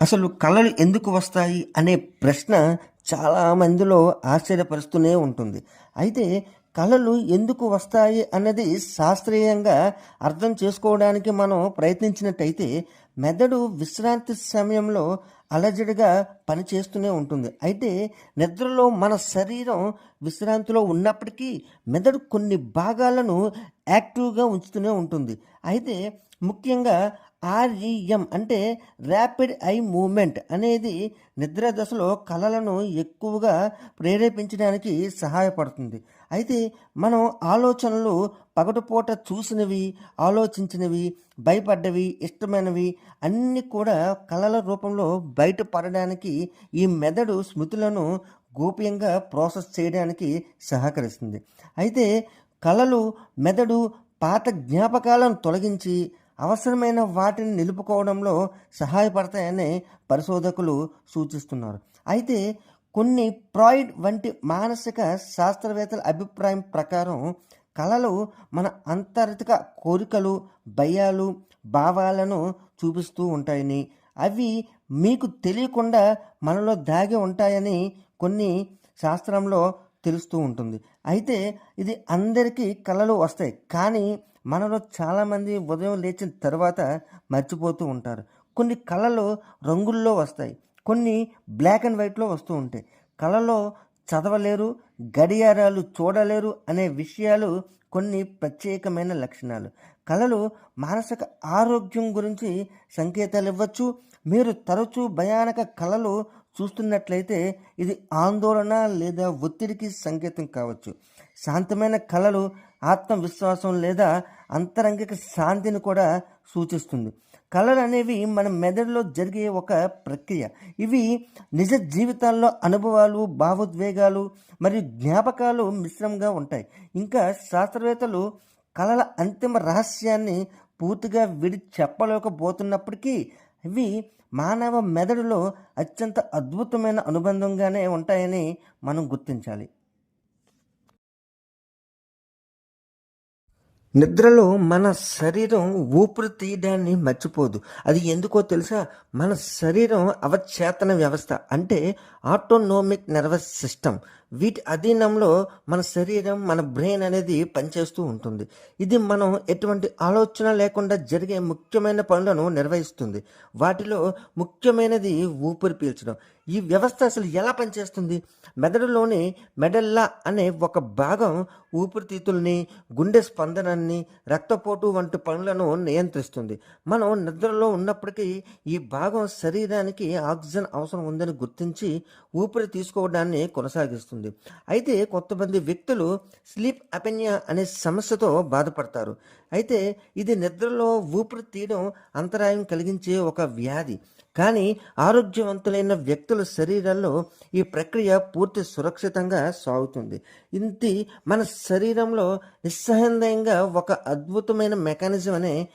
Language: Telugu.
అసలు కళలు ఎందుకు వస్తాయి అనే ప్రశ్న చాలా మందిలో ఆశ్చర్యపరుస్తూనే ఉంటుంది. అయితే కళలు ఎందుకు వస్తాయి అన్నది శాస్త్రీయంగా అర్థం చేసుకోవడానికి మనం ప్రయత్నించినట్టయితే మెదడు విశ్రాంతి సమయంలో అలజడిగా పనిచేస్తూనే ఉంటుంది. అయితే నిద్రలో మన శరీరం విశ్రాంతిలో ఉన్నప్పటికీ మెదడు కొన్ని భాగాలను యాక్టివ్గా ఉంచుతూనే ఉంటుంది. అయితే ముఖ్యంగా ఆర్ఈఎం అంటే ర్యాపిడ్ ఐ మూమెంట్ అనేది నిద్ర దశలో కళలను ఎక్కువగా ప్రేరేపించడానికి సహాయపడుతుంది. అయితే మనం ఆలోచనలు పగటిపూట చూసినవి ఆలోచించినవి భయపడ్డవి ఇష్టమైనవి అన్నీ కూడా కళల రూపంలో బయటపడడానికి ఈ మెదడు స్మృతులను గోప్యంగా ప్రాసెస్ చేయడానికి సహకరిస్తుంది. అయితే కళలు మెదడు పాత జ్ఞాపకాలను తొలగించి అవసరమైన వాటిని నిలుపుకోవడంలో సహాయపడతాయని పరిశోధకులు సూచిస్తున్నారు. అయితే కొన్ని ప్రాయిడ్ వంటి మానసిక శాస్త్రవేత్తల అభిప్రాయం ప్రకారం కళలు మన అంతర్గత కోరికలు భయాలు భావాలను చూపిస్తూ ఉంటాయని అవి మీకు తెలియకుండా మనలో దాగి ఉంటాయని కొన్ని శాస్త్రంలో తెలుస్తూ ఉంటుంది. అయితే ఇది అందరికీ కళలు వస్తాయి కానీ మనలో చాలామంది ఉదయం లేచిన తర్వాత మర్చిపోతూ ఉంటారు. కొన్ని కళలు రంగుల్లో వస్తాయి కొన్ని బ్లాక్ అండ్ వైట్లో వస్తూ ఉంటాయి. కళలో చదవలేరు గడియారాలు చూడలేరు అనే విషయాలు కొన్ని ప్రత్యేకమైన లక్షణాలు. కళలు మానసిక ఆరోగ్యం గురించి సంకేతాలు ఇవ్వచ్చు. మీరు తరచూ భయానక కళలు చూస్తున్నట్లయితే ఇది ఆందోళన లేదా ఒత్తిడికి సంకేతం కావచ్చు. శాంతమైన కళలు ఆత్మవిశ్వాసం లేదా అంతరంగిక శాంతిని కూడా సూచిస్తుంది. కళలు అనేవి మన మెదడులో జరిగే ఒక ప్రక్రియ. ఇవి నిజ జీవితాల్లో అనుభవాలు భావోద్వేగాలు మరియు జ్ఞాపకాలు మిశ్రమంగా ఉంటాయి. ఇంకా శాస్త్రవేత్తలు కళల అంతిమ రహస్యాన్ని పూర్తిగా విడి చెప్పలేకపోతున్నప్పటికీ ఇవి మానవ మెదడులో అత్యంత అద్భుతమైన అనుబంధంగానే ఉంటాయని మనం గుర్తించాలి. నిద్రలో మన శరీరం ఊపిరి తీయడాన్ని మర్చిపోదు. అది ఎందుకో తెలుసా? మన శరీరం అవచేతన వ్యవస్థ అంటే ఆటోనోమిక్ నర్వస్ సిస్టమ్. వీటి అధీనంలో మన శరీరం మన బ్రెయిన్ అనేది పనిచేస్తూ ఉంటుంది. ఇది మనం ఎటువంటి ఆలోచన లేకుండా జరిగే ముఖ్యమైన పనులను నిర్వహిస్తుంది. వాటిలో ముఖ్యమైనది ఊపిరి పీల్చడం. ఈ వ్యవస్థ అసలు ఎలా పనిచేస్తుంది? మెదడులోని మెడల్లా అనే ఒక భాగం ఊపిరితిత్తుల్ని గుండె స్పందనాన్ని రక్తపోటు వంటి పనులను నియంత్రిస్తుంది. మనం నిద్రలో ఉన్నప్పటికీ ఈ భాగం శరీరానికి ఆక్సిజన్ అవసరం ఉందని గుర్తించి ఊపిరి తీసుకోవడాన్ని కొనసాగిస్తుంది. అయితే కొంతమంది వ్యక్తులు స్లీప్ అపెన్యా అనే సమస్యతో బాధపడతారు. అయితే ఇది నిద్రలో ఊపిరి తీయడం అంతరాయం కలిగించే ఒక వ్యాధి. కానీ ఆరోగ్యవంతులైన వ్యక్తుల శరీరాల్లో ఈ ప్రక్రియ పూర్తి సురక్షితంగా సాగుతుంది. ఇది మన శరీరంలో నిస్సందేహంగా ఒక అద్భుతమైన మెకానిజం అనే